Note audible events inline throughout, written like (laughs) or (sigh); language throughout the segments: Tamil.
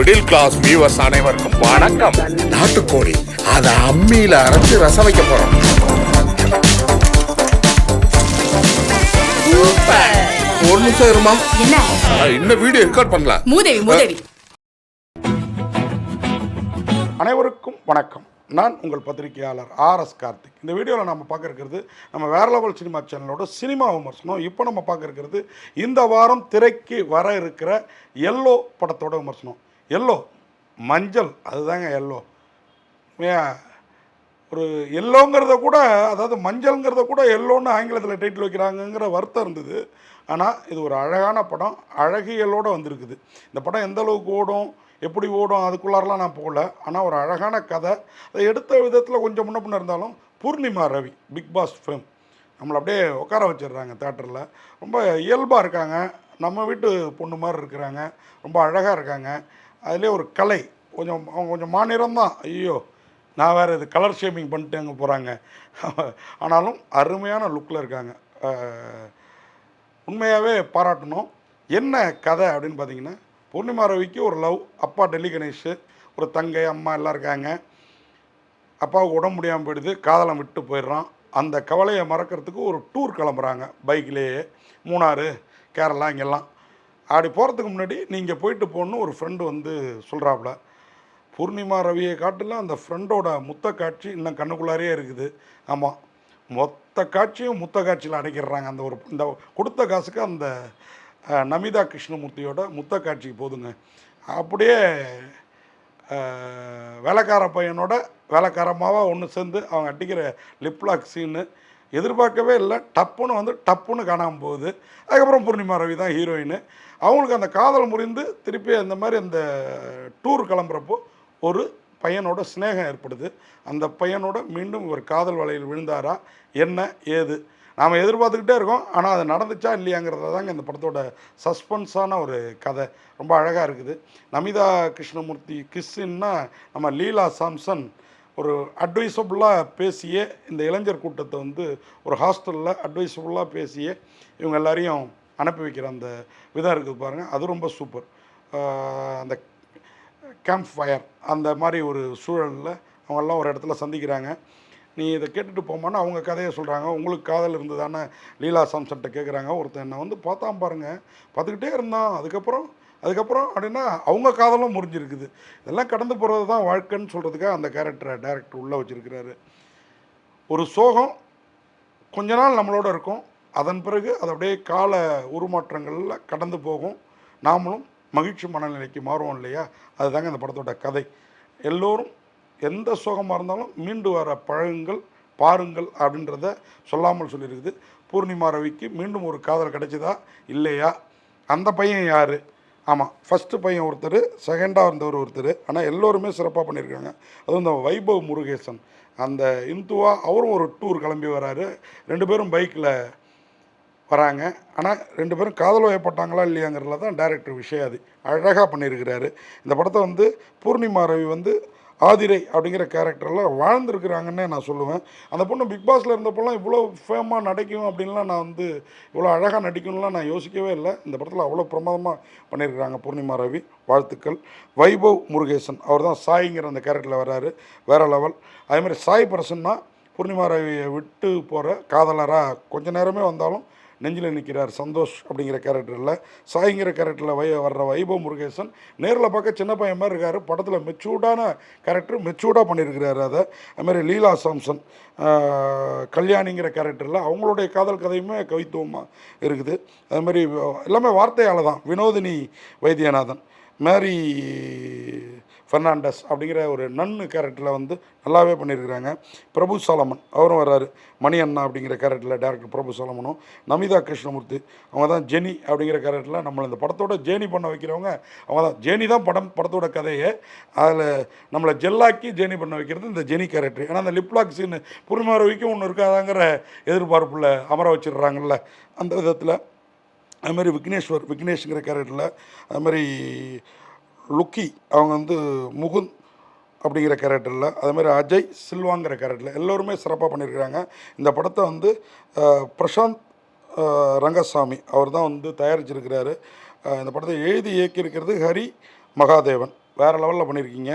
மிடில் கிளாஸ் வியூவர்ஸ் அனைவருக்கும் வணக்கம். நாட்டுக்கோழி அதை அம்மியில அரைச்சு ரசம் வைக்க போறோம். ஒரு நிமிஷம் இருமா? இன்னும் வீடியோ ரெக்கார்ட் மூதேவி மூதேவி. அனைவருக்கும் வணக்கம். நான் உங்கள் பத்திரிகையாளர் ஆர்எஸ் கார்த்திக். இந்த வீடியோவில் நம்ம பார்க்க இருக்கிறது நம்ம வேற லெவல் சினிமா சேனலோட சினிமா விமர்சனம். இப்போ நம்ம பார்க்க இருக்கிறது இந்த வாரம் திரைக்கு வர இருக்கிற எல்லோ படத்தோட விமர்சனம். எல்லோ மஞ்சள் அதுதாங்க எல்லோ. ஏன் ஒரு எல்லோங்கிறத கூட அதாவது மஞ்சள்ங்கிறத கூட எல்லோன்னு ஆங்கிலத்தில் டைட்டில் வைக்கிறாங்கங்கிற வருத்தம் இருந்தது. ஆனால் இது ஒரு அழகான படம் அழகியலோடு வந்திருக்குது. இந்த படம் எந்த அளவுக்கு ஓடும் எப்படி ஓடும் அதுக்குள்ளாரெலாம் நான் போகல. ஆனால் ஒரு அழகான கதை. அதை எடுத்த விதத்தில் கொஞ்சம் முன்ன பின்ன இருந்தாலும் Poornima Ravi big boss film நம்மளை அப்படியே உட்கார வச்சிடுறாங்க தேட்டரில் ரொம்ப இயல்பாக இருக்காங்க. நம்ம வீட்டு பொண்ணு மாதிரி இருக்கிறாங்க. ரொம்ப அழகாக இருக்காங்க. அதிலே ஒரு கலை. கொஞ்சம் அவங்க கொஞ்சம் மாநிலம் தான். ஐயோ நான் வேறு இது கலர் ஷேமிங் பண்ணிட்டு அங்கே போகிறாங்க (laughs) ஆனாலும் அருமையான லுக்கில் இருக்காங்க. உண்மையாகவே பாராட்டணும். என்ன கதை அப்படின்னு பார்த்தீங்கன்னா பூர்ணிமா ரவிக்கு ஒரு லவ் அப்பா டெல்லி கணேஷ் ஒரு தங்கை அம்மா எல்லாம் இருக்காங்க. அப்பாவுக்கு உடம்பு முடியாமல் போயிடுது காதலம் விட்டு போயிடுறான். அந்த கவலையை மறக்கிறதுக்கு ஒரு டூர் கிளம்புறாங்க. பைக்லேயே மூணாறு கேரளா இங்கெல்லாம். அப்படி போகிறதுக்கு முன்னாடி நீங்கள் போயிட்டு போகணுன்னு ஒரு ஃப்ரெண்டு வந்து சொல்கிறாப்புல பூர்ணிமா ரவியை காட்டிலாம் அந்த ஃப்ரெண்டோட முத்த காட்சி இன்னும் கண்ணுக்குள்ளாரே இருக்குது. ஆமாம் மொத்த காட்சியும் முத்த காட்சியில் அடைக்கிறாங்க அந்த ஒரு இந்த கொடுத்த காசுக்கு அந்த நமிதா கிருஷ்ணமூர்த்தியோட முத்த காட்சிக்கு போதுங்க. அப்படியே வேலைக்கார பையனோட வேலைக்காரமாக ஒன்று சேர்ந்து அவங்க அடிக்கிற லிப்லாக் சீனு எதிர்பார்க்கவே இல்லை. டப்புன்னு வந்து டப்புன்னு காணாமல் போகுது. அதுக்கப்புறம் பூர்ணிமா ரவி தான் ஹீரோயின் அவங்களுக்கு அந்த காதல் முறிந்து திருப்பி அந்த மாதிரி அந்த டூர் கிளம்புறப்போ ஒரு பையனோட சிநேகம் ஏற்படுது. அந்த பையனோட மீண்டும் ஒரு காதல் வலையில் விழுந்தாரா? என்ன? ஏது? நாம் எதிர்பார்த்துக்கிட்டே இருக்கோம். ஆனால் அது நடந்துச்சா இல்லையாங்கிறத தாங்க இந்த படத்தோட சஸ்பென்ஸான ஒரு கதை. ரொம்ப அழகாக இருக்குது. நமிதா கிருஷ்ணமூர்த்தி கிஸ்ஸின்னா நம்ம லீலா சாம்சன் ஒரு அட்வைசபுளாக பேசிய இந்த இளைஞர் கூட்டத்தை வந்து ஒரு ஹாஸ்டலில் அட்வைசபுளாக பேசிய இவங்க எல்லாரையும் அனுப்பி வைக்கிற அந்த விதம் இருக்குது பாருங்கள் அது ரொம்ப சூப்பர் அந்த கேம்ப் ஃபயர் அந்த மாதிரி ஒரு சூழலில் அவங்கெல்லாம் ஒரு இடத்துல சந்திக்கிறாங்க. நீ இதை கேட்டுட்டு போமான்னு அவங்க கதையை சொல்கிறாங்க உங்களுக்கு காதல் இருந்ததானே லீலா சாம்சன்ட்ட கேட்குறாங்க ஒருத்தன் என்னை வந்து பார்த்தான் பாருங்கள் பார்த்துக்கிட்டே இருந்தான். அதுக்கப்புறம் அதுக்கப்புறம் அப்படின்னா அவங்க காதலும் முறிஞ்சிருக்குது. இதெல்லாம் கடந்து போகிறது தான் வாழ்க்கைன்னு சொல்கிறதுக்காக அந்த கேரக்டரை டேரக்டர் உள்ளே வச்சுருக்கிறாரு. ஒரு சோகம் கொஞ்ச நாள் நம்மளோட இருக்கும். அதன் பிறகு அது அப்படியே கால உருமாற்றங்களில் கடந்து போகும். நாமளும் மகிழ்ச்சி மனநிலைக்கு மாறுவோம் இல்லையா? அதுதாங்க அந்த படத்தோட கதை. எல்லோரும் எந்த சோகமாக இருந்தாலும் மீண்டு வர பழகுங்கள் பாருங்கள் அப்படின்றத சொல்லாமல் சொல்லியிருக்குது. பூர்ணிமா ரவிக்கு மீண்டும் ஒரு காதல் கிடைச்சதா? இல்லையா? அந்த பையன் யார்? ஆமாம் ஃபஸ்ட்டு பையன் ஒருத்தர் செகண்டாக இருந்தவர் ஒருத்தர். ஆனால் எல்லோருமே சிறப்பாக பண்ணியிருக்காங்க அதுவும் இந்த வைபவ் முருகேசன். அந்த இந்துவா அவரும் ஒரு டூர் கிளம்பி வராரு. ரெண்டு பேரும் பைக்கில் வராங்க. ஆனால் ரெண்டு பேரும் காதல் வயப்பட்டாங்களா இல்லையாங்கிறதுல தான் டேரக்டர் விஷயம் அது அழகாக பண்ணியிருக்கிறாரு இந்த படத்தை வந்து பூர்ணிமா ரவி வந்து ஆதிரை அப்படிங்கிற கேரக்டர்லாம் வாழ்ந்துருக்குறாங்கன்னே நான் சொல்லுவேன். அந்த பொண்ணு பிக் பாஸில் இருந்தப்போலாம் இவ்வளோ ஃபேமாக நடிக்கும் அப்படின்லாம் நான் வந்து இவ்வளோ அழகாக நடிக்கணும்லாம் நான் யோசிக்கவே இல்லை. இந்த படத்தில் அவ்வளோ பிரமாதமாக பண்ணியிருக்கிறாங்க பூர்ணிமா ரவி வாழ்த்துக்கள். வைபவ் முருகேசன் அவர் தான் சாய்ங்கிற அந்த கேரக்டரில் வர்றாரு வேற லெவல் அதேமாதிரி சாய் பிரசன்னா பூர்ணிமா ரவியை விட்டு போகிற காதலராக கொஞ்ச நேரமே வந்தாலும் நெஞ்சில் நிற்கிறார் சந்தோஷ் அப்படிங்கிற கேரக்டரில் சாய்ங்கிற கேரக்டரில் வை வர்ற வைபவ் முருகேசன். நேரில் பார்க்க சின்ன பையன் மாதிரி இருக்கார். படத்தில் மெச்சூர்டான கேரக்டர் மெச்சூர்டாக பண்ணியிருக்கிறாரு அதை. அதுமாதிரி லீலா சாம்சன் கல்யாணிங்கிற கேரக்டரில் அவங்களுடைய காதல் கதையுமே கவித்துவமாக இருக்குது. அது மாதிரி எல்லாமே வார்த்தையால் தான். வினோதினி வைத்தியநாதன் மேரி ஃபெர்னாண்டஸ் அப்படிங்கிற ஒரு நன்னு கேரக்டரில் வந்து நல்லாவே பண்ணியிருக்கிறாங்க. பிரபு சாலமன் அவரும் வர்றாரு. மணி அண்ணா அப்படிங்கிற கேரக்டரில் டேரக்டர் பிரபு சாலமனும் நமிதா கிருஷ்ணமூர்த்தி அவங்க தான் ஜெனி அப்படிங்கிற கேரக்டரில் நம்மளை இந்த படத்தோட ஜேனி பண்ண வைக்கிறவங்க அவங்க தான் ஜேனி தான் படம் படத்தோட கதையை. அதில் நம்மளை ஜெல்லாக்கி ஜேனி பண்ண வைக்கிறது இந்த ஜெனி கேரக்டர் ஏன்னா அந்த லிப்லாக் சீன் பூர்ணிமா ரவிக்கும் ஒன்று இருக்காதாங்கிற எதிர்பார்ப்பில் அமர வச்சிடுறாங்கல்ல. அந்த விதத்தில். அதுமாதிரி விக்னேஸ்வர் விக்னேஷ்ங்கிற கேரக்டரில் அது மாதிரி லுக்கி அவங்க வந்து முகுந்த் அப்படிங்கிற கேரக்டரில் அதேமாதிரி அஜய் சில்வாங்கிற கேரக்டரில் எல்லோருமே சிறப்பாக பண்ணியிருக்கிறாங்க இந்த படத்தை வந்து பிரசாந்த் ரங்கசாமி அவர் தான் வந்து தயாரிச்சிருக்கிறாரு. இந்த படத்தை எழுதி இயக்கியிருக்கிறது ஹரி மகாதேவன். வேறு லெவலில் பண்ணியிருக்கீங்க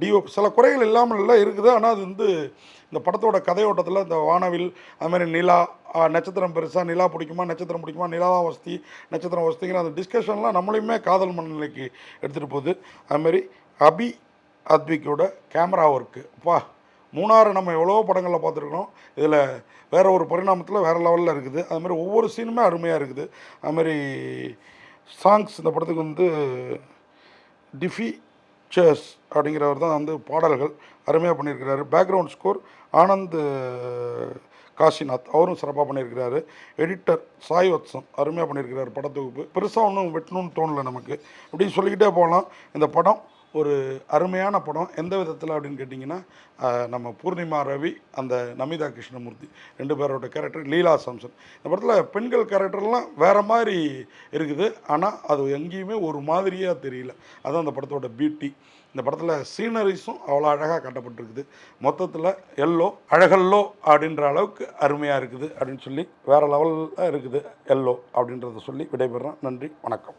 டிஓ சில குறைகள் இல்லாமல் இல்லை இருக்குது. ஆனால் அது வந்து இந்த படத்தோட கதையோட்டத்தில் இந்த வானவில் அதுமாதிரி நிலா நட்சத்திரம் பெருசாக நிலா பிடிக்குமா நட்சத்திரம் பிடிக்குமா நிலாவா வசதி நட்சத்திரம் வசதிங்கிற அந்த டிஸ்கஷன்லாம் நம்மளையுமே காதல் மனநிலைக்கு எடுத்துகிட்டு போகுது. அதுமாரி அபி அத்விக்கோட கேமரா ஒர்க்கு அப்பா மூணாறு நம்ம எவ்வளோ படங்களில் பார்த்துருக்கோம் இதில் வேறு ஒரு பரிணாமத்தில் வேறு லெவலில் இருக்குது. அது மாதிரி ஒவ்வொரு சீனுமே அருமையாக இருக்குது. அது மாதிரி சாங்ஸ் இந்த படத்துக்கு வந்து டிஃபி சேர்ஸ் அப்படிங்கிறவர் தான் வந்து பாடல்கள் அருமையாக பண்ணியிருக்கிறாரு. Background score Anand Kasinath. அவரும் சிறப்பாக பண்ணியிருக்கிறாரு. எடிட்டர் சாய் வத்சன் அருமையாக பண்ணியிருக்கிறாரு படத்தொகுப்பு. பெருசாக ஒன்றும் வெட்டணும்னு தோணலை நமக்கு. அப்படின்னு சொல்லிக்கிட்டே போகலாம். இந்த படம் ஒரு அருமையான படம். எந்த விதத்தில் அப்படின்னு கேட்டிங்கன்னா நம்ம பூர்ணிமா ரவி அந்த நமிதா கிருஷ்ணமூர்த்தி ரெண்டு பேரோட கேரக்டர் லீலா சாம்சன். இந்த படத்தில் பெண்கள் கேரக்டர்லாம் வேறு மாதிரி இருக்குது. ஆனால் அது எங்கேயுமே ஒரு மாதிரியாக தெரியல. அதுதான் அந்த படத்தோட பியூட்டி இந்த படத்தில் சீனரிஸும் அவ்வளோ அழகாக காட்டப்பட்டிருக்குது. மொத்தத்தில் எல்லோ அழகல்லோ அப்படின்ற அளவுக்கு அருமையாக இருக்குது அப்படின்னு சொல்லி வேறு லெவலில் இருக்குது. எல்லோ அப்படின்றத சொல்லி விடைபெறேன் நன்றி வணக்கம்.